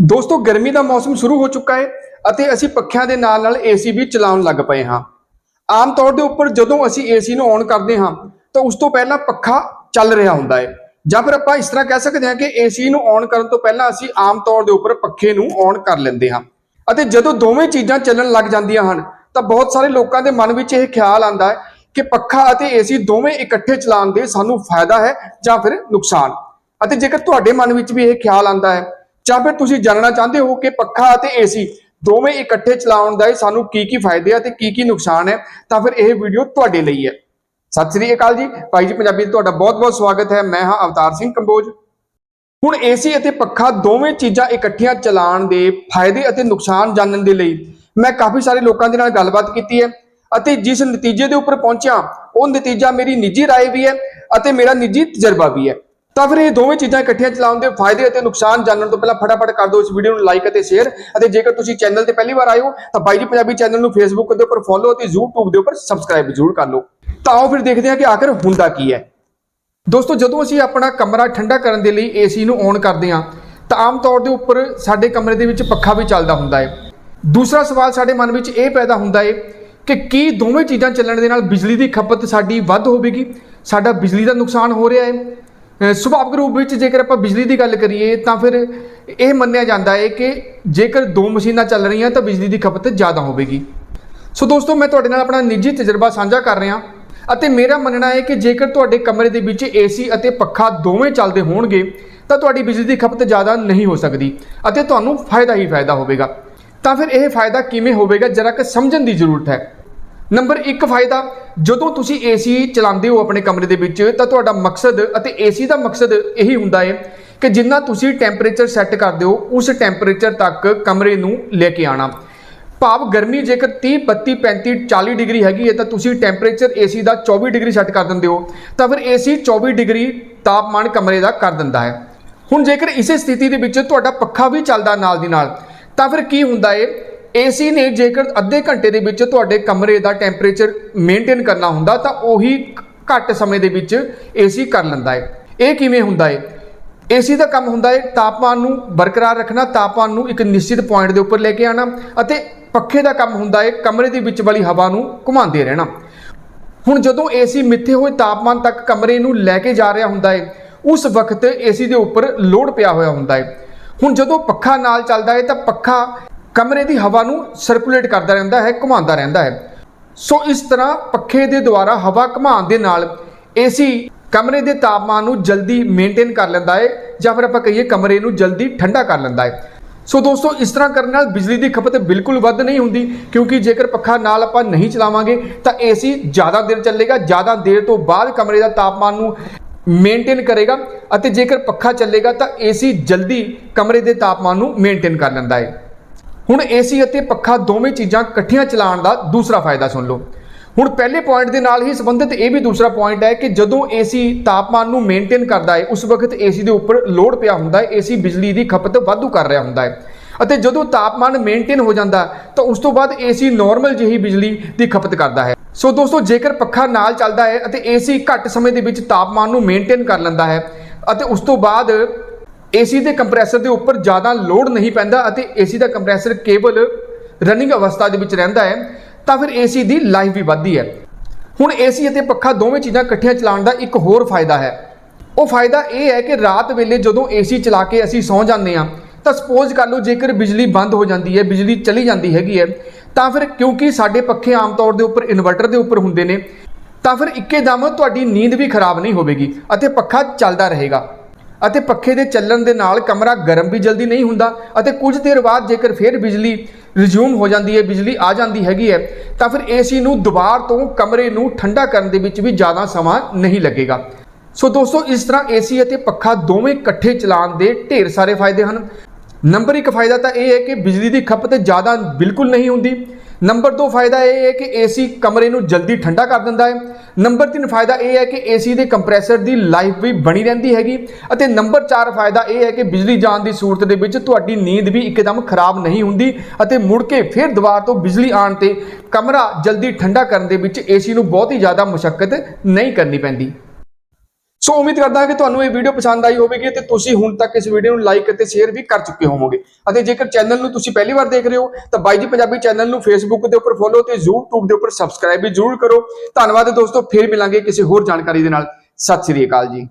ਦੋਸਤੋ, ਗਰਮੀ ਦਾ ਮੌਸਮ ਸ਼ੁਰੂ ਹੋ ਚੁੱਕਾ ਹੈ ਅਤੇ ਅਸੀਂ ਪੱਖਿਆਂ ਦੇ ਨਾਲ ਨਾਲ ਏਸੀ ਵੀ ਚਲਾਉਣ ਲੱਗ ਪਏ ਹਾਂ। ਆਮ ਤੌਰ ਦੇ ਉੱਪਰ ਜਦੋਂ ਅਸੀਂ ਏਸੀ ਨੂੰ ਔਨ ਕਰਦੇ ਹਾਂ, ਤਾਂ ਉਸ ਤੋਂ ਪਹਿਲਾਂ ਪੱਖਾ ਚੱਲ ਰਿਹਾ ਹੁੰਦਾ ਹੈ। ਜਾਂ ਫਿਰ ਆਪਾਂ ਇਸ ਤਰ੍ਹਾਂ ਕਹਿ ਸਕਦੇ ਹਾਂ ਕਿ ਏਸੀ ਨੂੰ ਔਨ ਕਰਨ ਤੋਂ ਪਹਿਲਾਂ ਅਸੀਂ ਆਮ ਤੌਰ ਦੇ ਉੱਪਰ ਪੱਖੇ ਨੂੰ ਔਨ ਕਰ ਲੈਂਦੇ ਹਾਂ। ਅਤੇ ਜਦੋਂ ਦੋਵੇਂ ਚੀਜ਼ਾਂ ਚੱਲਣ ਲੱਗ ਜਾਂਦੀਆਂ ਹਨ, ਤਾਂ ਬਹੁਤ ਸਾਰੇ ਲੋਕਾਂ ਦੇ ਮਨ ਵਿੱਚ ਇਹ ਖਿਆਲ ਆਉਂਦਾ ਹੈ ਕਿ ਪੱਖਾ ਅਤੇ ਏਸੀ ਦੋਵੇਂ ਇਕੱਠੇ ਚਲਾਉਣ ਦੇ ਸਾਨੂੰ ਫਾਇਦਾ ਹੈ ਜਾਂ ਫਿਰ ਨੁਕਸਾਨ। ਅਤੇ ਜੇਕਰ ਤੁਹਾਡੇ ਮਨ ਵਿੱਚ ਵੀ ਇਹ ਖਿਆਲ ਆਉਂਦਾ ਹੈ ਜਾਂ ਫਿਰ ਤੁਸੀਂ ਜਾਣਨਾ ਚਾਹੁੰਦੇ ਹੋ ਕਿ ਪੱਖਾ ਅਤੇ ਏਸੀ ਦੋਵੇਂ ਇਕੱਠੇ ਚਲਾਉਣ ਦਾ ਸਾਨੂੰ ਕੀ ਕੀ ਫਾਇਦੇ ਆ ਤੇ ਕੀ ਕੀ ਨੁਕਸਾਨ ਹੈ ਤਾਂ ਫਿਰ ਇਹ ਵੀਡੀਓ ਤੁਹਾਡੇ ਲਈ ਹੈ ਸਤਿ ਸ੍ਰੀ ਅਕਾਲ ਜੀ ਭਾਈ ਜੀ ਪੰਜਾਬੀ 'ਚ ਤੁਹਾਡਾ ਬਹੁਤ-ਬਹੁਤ ਸਵਾਗਤ ਹੈ ਮੈਂ ਹਾਂ ਅਵਤਾਰ ਸਿੰਘ ਕੰਬੋਜ ਹੁਣ ਏਸੀ ਅਤੇ ਪੱਖਾ ਦੋਵੇਂ ਚੀਜ਼ਾਂ ਇਕੱਠੀਆਂ ਚਲਾਉਣ ਦੇ ਫਾਇਦੇ ਅਤੇ ਨੁਕਸਾਨ ਜਾਣਨ ਦੇ ਲਈ ਮੈਂ ਕਾਫੀ ਸਾਰੇ ਲੋਕਾਂ ਦੇ ਨਾਲ ਗੱਲਬਾਤ ਕੀਤੀ ਹੈ ਅਤੇ ਜਿਸ ਨਤੀਜੇ ਦੇ ਉੱਪਰ ਪਹੁੰਚਿਆ ਉਹ ਨਤੀਜਾ ਮੇਰੀ ਨਿੱਜੀ رائے ਵੀ ਹੈ ਅਤੇ ਮੇਰਾ ਨਿੱਜੀ ਤਜਰਬਾ ਵੀ ਹੈ ਤਾਂ ਫਿਰ ਇਹ ਦੋਵੇਂ ਚੀਜ਼ਾਂ ਇਕੱਠੀਆਂ ਚਲਾਉਣ ਦੇ ਫਾਇਦੇ ਅਤੇ ਨੁਕਸਾਨ ਜਾਣਨ ਤੋਂ ਪਹਿਲਾਂ ਫਟਾਫਟ ਕਰ ਦਿਓ ਇਸ ਵੀਡੀਓ ਨੂੰ ਲਾਈਕ ਅਤੇ ਸ਼ੇਅਰ ਅਤੇ ਜੇਕਰ ਤੁਸੀਂ ਚੈਨਲ ਤੇ ਪਹਿਲੀ ਵਾਰ ਆਏ ਹੋ, ਤਾਂ ਬਾਈ ਜੀ ਪੰਜਾਬੀ ਚੈਨਲ ਨੂੰ ਫੇਸਬੁੱਕ ਦੇ ਉੱਪਰ ਫੋਲੋ ਅਤੇ YouTube ਦੇ ਉੱਪਰ ਸਬਸਕ੍ਰਾਈਬ ਜ਼ਰੂਰ ਕਰ ਲਓ। ਤਾਂ ਆਓ ਫਿਰ ਦੇਖਦੇ ਹਾਂ ਕਿ ਆਖਰ ਹੁੰਦਾ ਕੀ ਹੈ। ਦੋਸਤੋ, ਜਦੋਂ ਅਸੀਂ ਆਪਣਾ ਕਮਰਾ ਠੰਡਾ ਕਰਨ ਦੇ ਲਈ ਏਸੀ ਨੂੰ ਔਨ ਕਰਦੇ ਹਾਂ, ਤਾਂ ਆਮ ਤੌਰ ਦੇ ਉੱਪਰ ਸਾਡੇ ਕਮਰੇ ਦੇ ਵਿੱਚ ਪੱਖਾ ਵੀ ਚੱਲਦਾ ਹੁੰਦਾ ਹੈ। ਦੂਸਰਾ ਸਵਾਲ ਸਾਡੇ ਮਨ ਵਿੱਚ ਇਹ ਪੈਦਾ ਹੁੰਦਾ ਹੈ ਕਿ ਕੀ ਦੋਵੇਂ ਚੀਜ਼ਾਂ ਚੱਲਣ ਦੇ ਨਾਲ ਬਿਜਲੀ ਦੀ ਖਪਤ ਸਾਡੀ ਵੱਧ ਹੋਵੇਗੀ? ਸਾਡਾ ਬਿਜਲੀ ਦਾ ਨੁਕਸਾਨ ਹੋ ਰਿਹਾ ਹੈ। ਸੁਭਾਵਿਕ ਰੂਪ ਵਿੱਚ ਜੇਕਰ ਆਪਾਂ ਬਿਜਲੀ ਦੀ ਗੱਲ ਕਰੀਏ ਤਾਂ ਫਿਰ ਇਹ ਮੰਨਿਆ ਜਾਂਦਾ ਹੈ ਕਿ ਜੇਕਰ ਦੋ ਮਸ਼ੀਨਾਂ ਚੱਲ ਰਹੀਆਂ ਤਾਂ ਬਿਜਲੀ ਦੀ ਖਪਤ ਜ਼ਿਆਦਾ ਹੋਵੇਗੀ। ਸੋ ਦੋਸਤੋ, ਮੈਂ ਤੁਹਾਡੇ ਨਾਲ ਆਪਣਾ ਨਿੱਜੀ ਤਜਰਬਾ ਸਾਂਝਾ ਕਰ ਰਿਹਾ ਅਤੇ ਮੇਰਾ ਮੰਨਣਾ ਹੈ ਕਿ ਜੇਕਰ ਤੁਹਾਡੇ ਕਮਰੇ ਦੇ ਵਿੱਚ ਏਸੀ ਅਤੇ ਪੱਖਾ ਦੋਵੇਂ ਚੱਲਦੇ ਹੋਣਗੇ, ਤਾਂ ਤੁਹਾਡੀ ਬਿਜਲੀ ਦੀ ਖਪਤ ਜ਼ਿਆਦਾ ਨਹੀਂ ਹੋ ਸਕਦੀ ਅਤੇ ਤੁਹਾਨੂੰ ਫਾਇਦਾ ਹੀ ਫਾਇਦਾ ਹੋਵੇਗਾ। ਤਾਂ ਫਿਰ ਇਹ ਫਾਇਦਾ ਕਿਵੇਂ ਹੋਵੇਗਾ, ਜਰਾ ਕਿ ਸਮਝਣ ਦੀ ਜ਼ਰੂਰਤ ਹੈ। ਨੰਬਰ 1 ਫਾਇਦਾ ਜਦੋਂ ਤੁਸੀਂ ਏਸੀ ਚਲਾਉਂਦੇ ਹੋ ਆਪਣੇ ਕਮਰੇ ਦੇ ਵਿੱਚ, ਤਾਂ ਤੁਹਾਡਾ ਮਕਸਦ ਅਤੇ ਏਸੀ ਦਾ ਮਕਸਦ ਇਹੀ ਹੁੰਦਾ ਹੈ ਕਿ ਜਿੰਨਾ ਤੁਸੀਂ ਟੈਂਪਰੇਚਰ ਸੈੱਟ ਕਰਦੇ ਹੋ, ਉਸ ਟੈਂਪਰੇਚਰ ਤੱਕ ਕਮਰੇ ਨੂੰ ਲੈ ਕੇ ਆਣਾ ਭਾਵ ਗਰਮੀ ਜੇਕਰ 30 32 35 40 ਡਿਗਰੀ ਹੈਗੀ ਹੈ, ਤਾਂ ਤੁਸੀਂ ਟੈਂਪਰੇਚਰ ਏਸੀ ਦਾ 24 ਡਿਗਰੀ ਸੈੱਟ ਕਰ ਦਿੰਦੇ ਹੋ, ਤਾਂ ਫਿਰ ਏਸੀ 24 ਡਿਗਰੀ ਤਾਪਮਾਨ ਕਮਰੇ ਦਾ ਕਰ ਦਿੰਦਾ ਹੈ। ਹੁਣ ਜੇਕਰ ਇਸੇ ਸਥਿਤੀ ਦੇ ਵਿੱਚ ਤੁਹਾਡਾ ਪੱਖਾ ਵੀ ਚੱਲਦਾ ਨਾਲ ਦੀ ਨਾਲ, ਤਾਂ ਫਿਰ ਕੀ ਹੁੰਦਾ ਏ ਏਸੀ ਨੇ ਜੇਕਰ ਅੱਧੇ ਘੰਟੇ ਦੇ ਵਿੱਚ ਤੁਹਾਡੇ ਕਮਰੇ ਦਾ ਟੈਂਪਰੇਚਰ ਮੇਨਟੇਨ ਕਰਨਾ ਹੁੰਦਾ ਤਾਂ ਉਹੀ ਘੱਟ ਸਮੇਂ ਦੇ ਵਿੱਚ ਏਸੀ ਕਰ ਲੈਂਦਾ ਹੈ। ਇਹ ਕਿਵੇਂ ਹੁੰਦਾ ਹੈ? ਏਸੀ ਦਾ ਕੰਮ ਹੁੰਦਾ ਹੈ ਤਾਪਮਾਨ ਨੂੰ ਬਰਕਰਾਰ ਰੱਖਣਾ, ਤਾਪਮਾਨ ਨੂੰ ਇੱਕ ਨਿਸ਼ਚਿਤ ਪੁਆਇੰਟ ਦੇ ਉੱਪਰ ਲੈ ਕੇ ਆਣਾ ਅਤੇ ਪੱਖੇ ਦਾ ਕੰਮ ਹੁੰਦਾ ਹੈ ਕਮਰੇ ਦੇ ਵਿੱਚ ਵਾਲੀ ਹਵਾ ਨੂੰ ਘੁਮਾਉਂਦੇ ਰਹਿਣਾ। ਹੁਣ ਜਦੋਂ ਏਸੀ ਮਿੱਥੇ ਹੋਏ ਤਾਪਮਾਨ ਤੱਕ ਕਮਰੇ ਨੂੰ ਲੈ ਕੇ ਜਾ ਰਿਹਾ ਹੁੰਦਾ ਹੈ, ਉਸ ਵਕਤ ਏਸੀ ਦੇ ਉੱਪਰ ਲੋਡ ਪਿਆ ਹੋਇਆ ਹੁੰਦਾ ਹੈ। ਹੁਣ ਜਦੋਂ ਪੱਖਾ ਨਾਲ ਚੱਲਦਾ ਹੈ ਤਾਂ ਪੱਖਾ ਕਮਰੇ ਦੀ ਹਵਾ ਨੂੰ ਸਰਕੂਲੇਟ ਕਰਦਾ ਰਹਿੰਦਾ ਹੈ, ਘੁਮਾਉਂਦਾ ਰਹਿੰਦਾ ਹੈ। ਸੋ ਇਸ ਤਰ੍ਹਾਂ ਪੱਖੇ ਦੇ ਦੁਆਰਾ ਹਵਾ ਘੁਮਾਉਣ ਦੇ ਨਾਲ ਏਸੀ ਕਮਰੇ ਦੇ ਤਾਪਮਾਨ ਨੂੰ ਜਲਦੀ ਮੇਨਟੇਨ ਕਰ ਲੈਂਦਾ ਹੈ ਜਾਂ ਫਿਰ ਆਪਾਂ ਕਹੀਏ ਕਮਰੇ ਨੂੰ ਜਲਦੀ ਠੰਡਾ ਕਰ ਲੈਂਦਾ ਹੈ। ਸੋ ਦੋਸਤੋ, ਇਸ ਤਰ੍ਹਾਂ ਕਰਨ ਨਾਲ ਬਿਜਲੀ ਦੀ ਖਪਤ ਬਿਲਕੁਲ ਵੱਧ ਨਹੀਂ ਹੁੰਦੀ ਕਿਉਂਕਿ ਜੇਕਰ ਪੱਖਾ ਨਾਲ ਆਪਾਂ ਨਹੀਂ ਚਲਾਵਾਂਗੇ ਤਾਂ ਏਸੀ ਜ਼ਿਆਦਾ ਦੇਰ ਚੱਲੇਗਾ, ਜ਼ਿਆਦਾ ਦੇਰ ਤੋਂ ਬਾਅਦ ਕਮਰੇ ਦਾ ਤਾਪਮਾਨ ਨੂੰ ਮੇਨਟੇਨ ਕਰੇਗਾ ਅਤੇ ਜੇਕਰ ਪੱਖਾ ਚੱਲੇਗਾ ਤਾਂ ਏਸੀ ਜਲਦੀ ਕਮਰੇ ਦੇ ਤਾਪਮਾਨ ਨੂੰ ਮੇਨਟੇਨ ਕਰ ਲੈਂਦਾ ਹੈ। ਹੁਣ ਏਸੀ ਅਤੇ ਪੱਖਾ ਦੋਵੇਂ ਚੀਜ਼ਾਂ ਇਕੱਠੀਆਂ ਚਲਾਉਣ ਦਾ ਦੂਸਰਾ ਫਾਇਦਾ ਸੁਣ ਲਓ। ਹੁਣ ਪਹਿਲੇ ਪੁਆਇੰਟ ਦੇ ਨਾਲ ਹੀ ਸੰਬੰਧਿਤ ਇਹ ਵੀ ਦੂਸਰਾ ਪੁਆਇੰਟ ਹੈ ਕਿ ਜਦੋਂ ਏਸੀ ਤਾਪਮਾਨ ਨੂੰ ਮੇਨਟੇਨ ਕਰਦਾ ਹੈ, ਉਸ ਵਕਤ ਏਸੀ ਦੇ ਉੱਪਰ ਲੋਡ ਪਿਆ ਹੁੰਦਾ ਹੈ, ਏਸੀ ਬਿਜਲੀ ਦੀ ਖਪਤ ਵਾਧੂ ਕਰ ਰਿਹਾ ਹੁੰਦਾ ਹੈ। ਅਤੇ ਜਦੋਂ ਤਾਪਮਾਨ ਮੇਨਟੇਨ ਹੋ ਜਾਂਦਾ ਤਾਂ ਉਸ ਤੋਂ ਬਾਅਦ ਏਸੀ ਨਾਰਮਲ ਜਿਹੀ ਬਿਜਲੀ ਦੀ ਖਪਤ ਕਰਦਾ ਹੈ। ਸੋ ਦੋਸਤੋ, ਜੇਕਰ ਪੱਖਾ ਨਾਲ ਚੱਲਦਾ ਹੈ ਅਤੇ ਏਸੀ ਘੱਟ ਸਮੇਂ ਦੇ ਵਿੱਚ ਤਾਪਮਾਨ ਨੂੰ ਮੇਨਟੇਨ ਕਰ ਲੈਂਦਾ ਹੈ ਅਤੇ ਉਸ ਤੋਂ ਬਾਅਦ ਏਸੀ ਦੇ ਕੰਪਰੈਸਰ ਦੇ ਉੱਪਰ ਜ਼ਿਆਦਾ ਲੋਡ ਨਹੀਂ ਪੈਂਦਾ ਅਤੇ ਏਸੀ ਦਾ ਕੰਪਰੈਸਰ ਕੇਵਲ ਰਨਿੰਗ ਅਵਸਥਾ ਦੇ ਵਿੱਚ ਰਹਿੰਦਾ ਹੈ, ਤਾਂ ਫਿਰ ਏਸੀ ਦੀ ਲਾਈਫ ਵੀ ਵੱਧਦੀ ਹੈ। ਹੁਣ ਏਸੀ ਅਤੇ ਪੱਖਾ ਦੋਵੇਂ ਚੀਜ਼ਾਂ ਇਕੱਠੀਆਂ ਚਲਾਉਣ ਦਾ ਇੱਕ ਹੋਰ ਫਾਇਦਾ ਹੈ। ਉਹ ਫਾਇਦਾ ਇਹ ਹੈ ਕਿ ਰਾਤ ਵੇਲੇ ਜਦੋਂ ਏਸੀ ਚਲਾ ਕੇ ਅਸੀਂ ਸੌਂ ਜਾਂਦੇ ਹਾਂ, ਤਾਂ ਸਪੋਜ਼ ਕਰ ਲਓ ਜੇਕਰ ਬਿਜਲੀ ਬੰਦ ਹੋ ਜਾਂਦੀ ਹੈ, ਬਿਜਲੀ ਚਲੀ ਜਾਂਦੀ ਹੈਗੀ ਹੈ, ਤਾਂ ਫਿਰ ਕਿਉਂਕਿ ਸਾਡੇ ਪੱਖੇ ਆਮ ਤੌਰ ਦੇ ਉੱਪਰ ਇਨਵਰਟਰ ਦੇ ਉੱਪਰ ਹੁੰਦੇ ਨੇ, ਤਾਂ ਫਿਰ ਇੱਕੇ ਦਮ ਤੁਹਾਡੀ ਨੀਂਦ ਵੀ ਖਰਾਬ ਨਹੀਂ ਹੋਵੇਗੀ ਅਤੇ ਪੱਖਾ ਚੱਲਦਾ ਰਹੇਗਾ। ਅਤੇ ਪੱਖੇ ਦੇ ਚੱਲਣ ਦੇ ਨਾਲ ਕਮਰਾ ਗਰਮ ਵੀ ਜਲਦੀ ਨਹੀਂ ਹੁੰਦਾ ਅਤੇ ਕੁਝ ਦੇਰ ਬਾਅਦ ਜੇਕਰ ਫਿਰ ਬਿਜਲੀ ਰਿਜ਼ਿਊਮ ਹੋ ਜਾਂਦੀ ਹੈ, ਬਿਜਲੀ ਆ ਜਾਂਦੀ ਹੈਗੀ ਹੈ, ਤਾਂ ਫਿਰ ਏਸੀ ਨੂੰ ਦੁਬਾਰ ਤੋਂ ਕਮਰੇ ਨੂੰ ਠੰਡਾ ਕਰਨ ਦੇ ਵਿੱਚ ਵੀ ਜ਼ਿਆਦਾ ਸਮਾਂ ਨਹੀਂ ਲੱਗੇਗਾ। ਸੋ ਦੋਸਤੋ, ਇਸ ਤਰ੍ਹਾਂ ਏਸੀ ਅਤੇ ਪੱਖਾ ਦੋਵੇਂ ਇਕੱਠੇ ਚਲਾਉਣ ਦੇ ਢੇਰ ਸਾਰੇ ਫਾਇਦੇ ਹਨ। ਨੰਬਰ 1 ਫਾਇਦਾ ਤਾਂ ਇਹ ਹੈ ਕਿ ਬਿਜਲੀ ਦੀ ਖਪਤ ਜ਼ਿਆਦਾ ਬਿਲਕੁਲ ਨਹੀਂ ਹੁੰਦੀ। ਨੰਬਰ 2 ਫਾਇਦਾ ਇਹ ਹੈ ਕਿ ਏਸੀ ਕਮਰੇ ਨੂੰ ਜਲਦੀ ਠੰਡਾ ਕਰ ਦਿੰਦਾ ਹੈ। ਨੰਬਰ 3 ਫਾਇਦਾ ਇਹ ਹੈ ਕਿ ਏਸੀ ਦੇ ਕੰਪਰੈਸਰ ਦੀ ਲਾਈਫ ਵੀ ਬਣੀ ਰਹਿੰਦੀ ਹੈਗੀ। ਅਤੇ ਨੰਬਰ 4 ਫਾਇਦਾ ਇਹ ਹੈ ਕਿ ਬਿਜਲੀ ਜਾਣ ਦੀ ਸੂਰਤ ਦੇ ਵਿੱਚ ਤੁਹਾਡੀ ਨੀਂਦ ਵੀ ਇੱਕਦਮ ਖਰਾਬ ਨਹੀਂ ਹੁੰਦੀ ਅਤੇ ਮੁੜ ਕੇ ਫਿਰ ਦੁਬਾਰਾ ਤੋਂ ਬਿਜਲੀ ਆਉਣ ਤੇ ਕਮਰਾ ਜਲਦੀ ਠੰਡਾ ਕਰਨ ਦੇ ਵਿੱਚ ਏਸੀ ਨੂੰ ਬਹੁਤ ਹੀ ਜ਼ਿਆਦਾ ਮੁਸ਼ਕਲ ਨਹੀਂ ਕਰਨੀ ਪੈਂਦੀ। ਸੋ ਉਮੀਦ ਕਰਦਾ ਹਾਂ ਕਿ ਤੁਹਾਨੂੰ ਇਹ ਵੀਡੀਓ ਪਸੰਦ ਆਈ ਹੋਵੇਗੀ ਤੇ ਤੁਸੀਂ ਹੁਣ ਤੱਕ ਇਸ ਵੀਡੀਓ ਨੂੰ ਲਾਈਕ ਅਤੇ ਸ਼ੇਅਰ ਵੀ ਕਰ ਚੁੱਕੇ ਹੋਵੋਗੇ। ਅਤੇ ਜੇਕਰ ਚੈਨਲ ਨੂੰ ਤੁਸੀਂ ਪਹਿਲੀ ਵਾਰ ਦੇਖ ਰਹੇ ਹੋ, ਤਾਂ ਬਾਈ ਜੀ ਪੰਜਾਬੀ ਚੈਨਲ ਨੂੰ ਫੇਸਬੁੱਕ ਦੇ ਉੱਪਰ ਫੋਲੋ ਤੇ YouTube ਦੇ ਉੱਪਰ ਸਬਸਕ੍ਰਾਈਬ ਵੀ ਜ਼ਰੂਰ ਕਰੋ। ਧੰਨਵਾਦ ਦੋਸਤੋ, ਫਿਰ ਮਿਲਾਂਗੇ ਕਿਸੇ ਹੋਰ ਜਾਣਕਾਰੀ ਦੇ ਨਾਲ। ਸਤਿ ਸ੍ਰੀ ਅਕਾਲ ਜੀ।